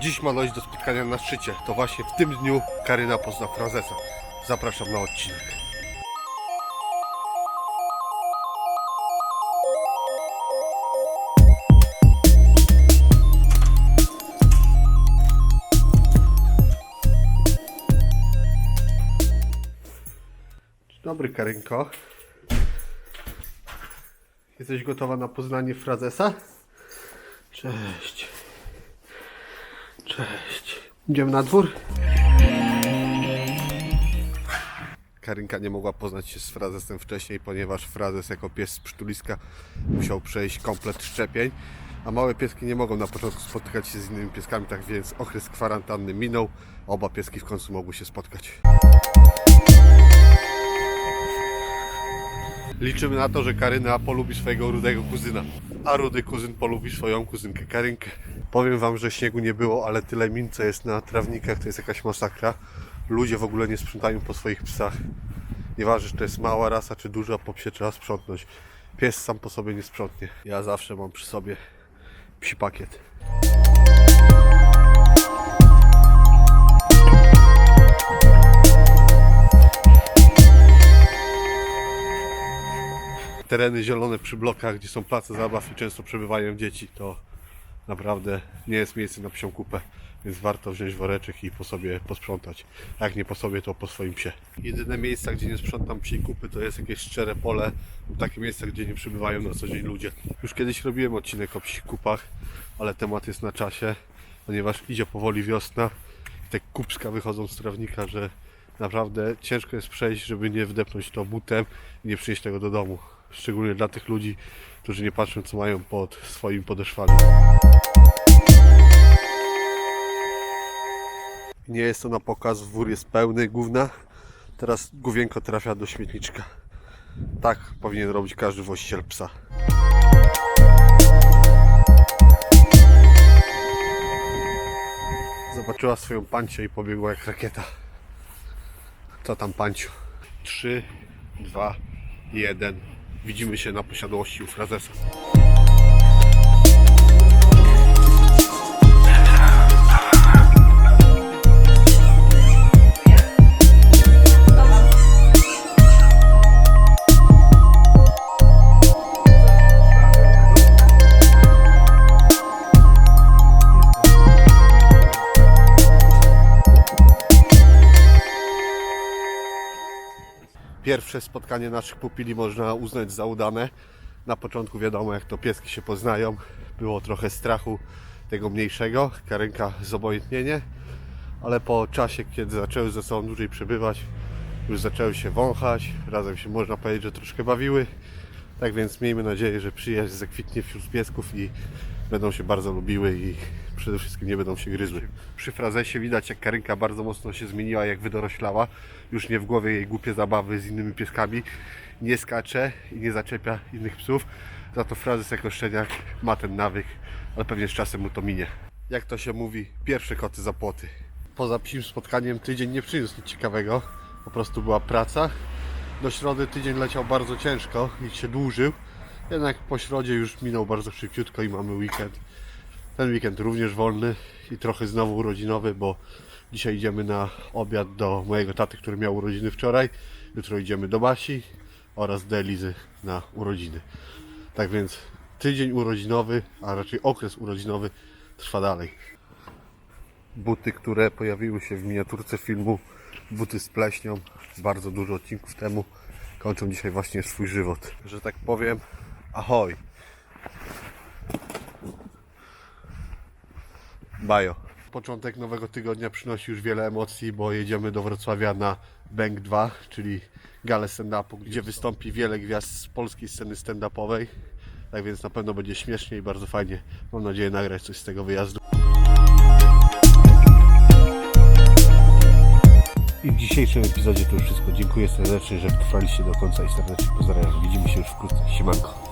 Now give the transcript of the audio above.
Dziś ma dojść do spotkania na szczycie. To właśnie w tym dniu Karyna pozna frazesa. Zapraszam na odcinek. Dzień dobry Karynko. Jesteś gotowa na poznanie frazesa? Cześć. Cześć. Idziemy na dwór? Karynka nie mogła poznać się z frazesem wcześniej, ponieważ frazes jako pies z przytuliska musiał przejść komplet szczepień, a małe pieski nie mogą na początku spotykać się z innymi pieskami, tak więc okres kwarantanny minął, oba pieski w końcu mogły się spotkać. Liczymy na to, że Karyna polubi swojego rudego kuzyna, a rudy kuzyn polubi swoją kuzynkę Karynkę. Powiem wam, że śniegu nie było, ale tyle min, co jest na trawnikach, to jest jakaś masakra. Ludzie w ogóle nie sprzątają po swoich psach. Nieważne, czy to jest mała rasa, czy duża, po psie trzeba sprzątnąć. Pies sam po sobie nie sprzątnie. Ja zawsze mam przy sobie psi pakiet. tereny zielone przy blokach, gdzie są place zabaw i często przebywają dzieci, to naprawdę nie jest miejsce na psią kupę, więc warto wziąć woreczek i po sobie posprzątać. A Jak nie po sobie, to po swoim psie. Jedyne miejsca, gdzie nie sprzątam psiej kupy, to jest jakieś szczere pole takie miejsca, gdzie nie przebywają na co dzień ludzie. Już kiedyś robiłem odcinek o psich kupach, ale temat jest na czasie, ponieważ idzie powoli wiosna i te kupska wychodzą z trawnika, że naprawdę ciężko jest przejść, żeby nie wdepnąć to butem i nie przynieść tego do domu. Szczególnie dla tych ludzi, którzy nie patrzą co mają pod swoimi podeszwami. Nie jest to na pokaz, wór jest pełny gówna. Teraz główienko trafia do śmietniczka. Tak powinien robić każdy właściciel psa. Zobaczyła swoją pancię i pobiegła jak rakieta. Co tam panciu? 3, 2, 1. Widzimy się na posiadłości u frazesa. Pierwsze spotkanie naszych pupili można uznać za udane. Na początku wiadomo, jak to pieski się poznają. Było trochę strachu tego mniejszego, Karynka zobojętnienie, ale po czasie, kiedy zaczęły ze sobą dłużej przebywać, już zaczęły się wąchać, razem się można powiedzieć, że troszkę bawiły. Tak więc miejmy nadzieję, że przyjaźń zakwitnie wśród piesków i będą się bardzo lubiły i przede wszystkim nie będą się gryzły. Przy frazesie widać, jak Karynka bardzo mocno się zmieniła, jak wydoroślała. Już nie w głowie jej głupie zabawy z innymi pieskami. Nie skacze i nie zaczepia innych psów. Za to frazes jako szczeniak ma ten nawyk, ale pewnie z czasem mu to minie. Jak to się mówi, pierwsze koty za płoty. Poza psim spotkaniem tydzień nie przyniósł nic ciekawego. Po prostu była praca. Do środy tydzień leciał bardzo ciężko i się dłużył. Jednak po środzie już minął bardzo szybciutko i mamy weekend. Ten weekend również wolny i trochę znowu urodzinowy, bo dzisiaj idziemy na obiad do mojego taty, który miał urodziny wczoraj. Jutro idziemy do Basi oraz do Elizy na urodziny. Tak więc tydzień urodzinowy, a raczej okres urodzinowy trwa dalej. Buty, które pojawiły się w miniaturce filmu Buty z pleśnią bardzo dużo odcinków temu kończą dzisiaj właśnie swój żywot. Że tak powiem, ahoj. Bajo. Początek nowego tygodnia przynosi już wiele emocji, bo jedziemy do Wrocławia na Bank 2, czyli galę stand-upu, gdzie wystąpi wiele gwiazd z polskiej sceny stand-upowej. Tak więc na pewno będzie śmiesznie i bardzo fajnie. Mam nadzieję nagrać coś z tego wyjazdu. I w dzisiejszym epizodzie to już wszystko. Dziękuję serdecznie, że wytrwaliście do końca i serdecznie pozdrawiam. Widzimy się już wkrótce. Siemanko.